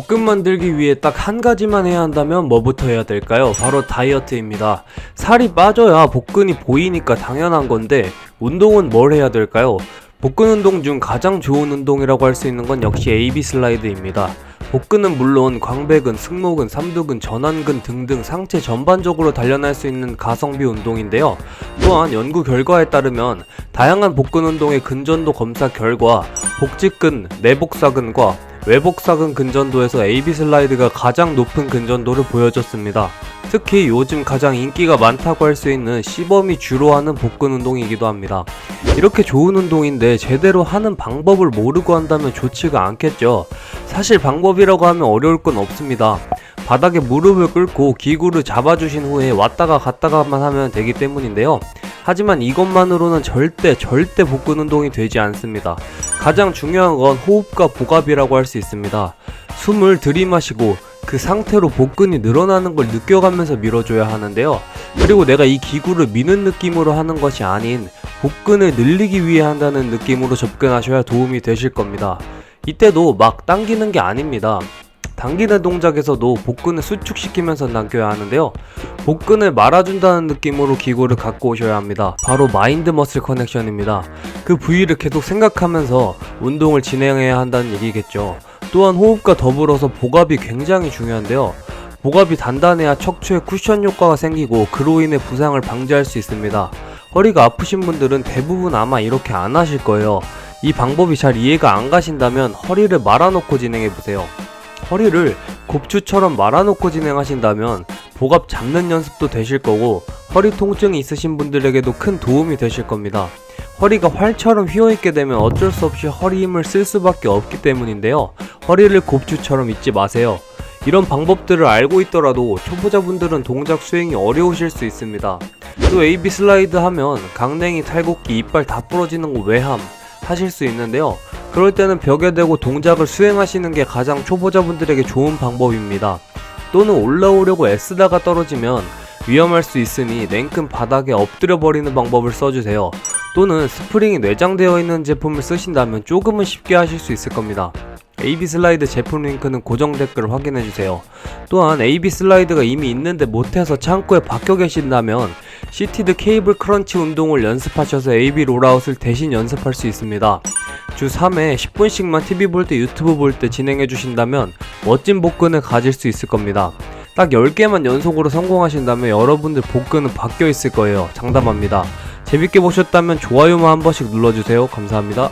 복근 만들기 위해 딱 한 가지만 해야 한다면 뭐부터 해야 될까요? 바로 다이어트입니다. 살이 빠져야 복근이 보이니까 당연한 건데 운동은 뭘 해야 될까요? 복근 운동 중 가장 좋은 운동이라고 할 수 있는 건 역시 AB 슬라이드입니다. 복근은 물론 광배근, 승모근, 삼두근, 전완근 등등 상체 전반적으로 단련할 수 있는 가성비 운동인데요. 또한 연구 결과에 따르면 다양한 복근 운동의 근전도 검사 결과 복직근, 내복사근과 외복사근 근전도에서 AB 슬라이드가 가장 높은 근전도를 보여줬습니다. 특히 요즘 가장 인기가 많다고 할 수 있는 시범이 주로 하는 복근 운동이기도 합니다. 이렇게 좋은 운동인데 제대로 하는 방법을 모르고 한다면 좋지가 않겠죠. 사실 방법이라고 하면 어려울 건 없습니다. 바닥에 무릎을 꿇고 기구를 잡아주신 후에 왔다가 갔다가만 하면 되기 때문인데요. 하지만 이것만으로는 절대 절대 복근 운동이 되지 않습니다. 가장 중요한 건 호흡과 복압이라고 할 수 있습니다. 숨을 들이마시고 그 상태로 복근이 늘어나는 걸 느껴가면서 밀어줘야 하는데요. 그리고 내가 이 기구를 미는 느낌으로 하는 것이 아닌 복근을 늘리기 위해 한다는 느낌으로 접근하셔야 도움이 되실 겁니다. 이때도 막 당기는 게 아닙니다. 당기는 동작에서도 복근을 수축시키면서 당겨야 하는데요. 복근을 말아준다는 느낌으로 기구를 갖고 오셔야 합니다. 바로 마인드 머슬 커넥션입니다. 그 부위를 계속 생각하면서 운동을 진행해야 한다는 얘기겠죠. 또한 호흡과 더불어서 복압이 굉장히 중요한데요. 복압이 단단해야 척추에 쿠션 효과가 생기고 그로 인해 부상을 방지할 수 있습니다. 허리가 아프신 분들은 대부분 아마 이렇게 안 하실 거예요. 이 방법이 잘 이해가 안 가신다면 허리를 말아놓고 진행해 보세요. 허리를 곱추처럼 말아놓고 진행하신다면 복압 잡는 연습도 되실 거고 허리 통증이 있으신 분들에게도 큰 도움이 되실 겁니다. 허리가 활처럼 휘어있게 되면 어쩔 수 없이 허리 힘을 쓸 수밖에 없기 때문인데요. 허리를 곱추처럼 잊지 마세요. 이런 방법들을 알고 있더라도 초보자분들은 동작 수행이 어려우실 수 있습니다. 또 AB 슬라이드 하면 강냉이, 탈곡기, 이빨 다 부러지는 거 외함 하실 수 있는데요. 그럴 때는 벽에 대고 동작을 수행하시는 게 가장 초보자분들에게 좋은 방법입니다. 또는 올라오려고 애쓰다가 떨어지면 위험할 수 있으니 냉큼 바닥에 엎드려 버리는 방법을 써주세요. 또는 스프링이 내장되어 있는 제품을 쓰신다면 조금은 쉽게 하실 수 있을 겁니다. AB 슬라이드 제품 링크는 고정 댓글 확인해주세요. 또한 AB 슬라이드가 이미 있는데 못해서 창고에 박혀 계신다면 시티드 케이블 크런치 운동을 연습하셔서 AB 롤아웃을 대신 연습할 수 있습니다. 주 3회 10분씩만 TV 볼 때 유튜브 볼 때 진행해 주신다면 멋진 복근을 가질 수 있을 겁니다. 딱 10개만 연속으로 성공하신다면 여러분들 복근은 바뀌어 있을 거예요. 장담합니다. 재밌게 보셨다면 좋아요만 한 번씩 눌러주세요. 감사합니다.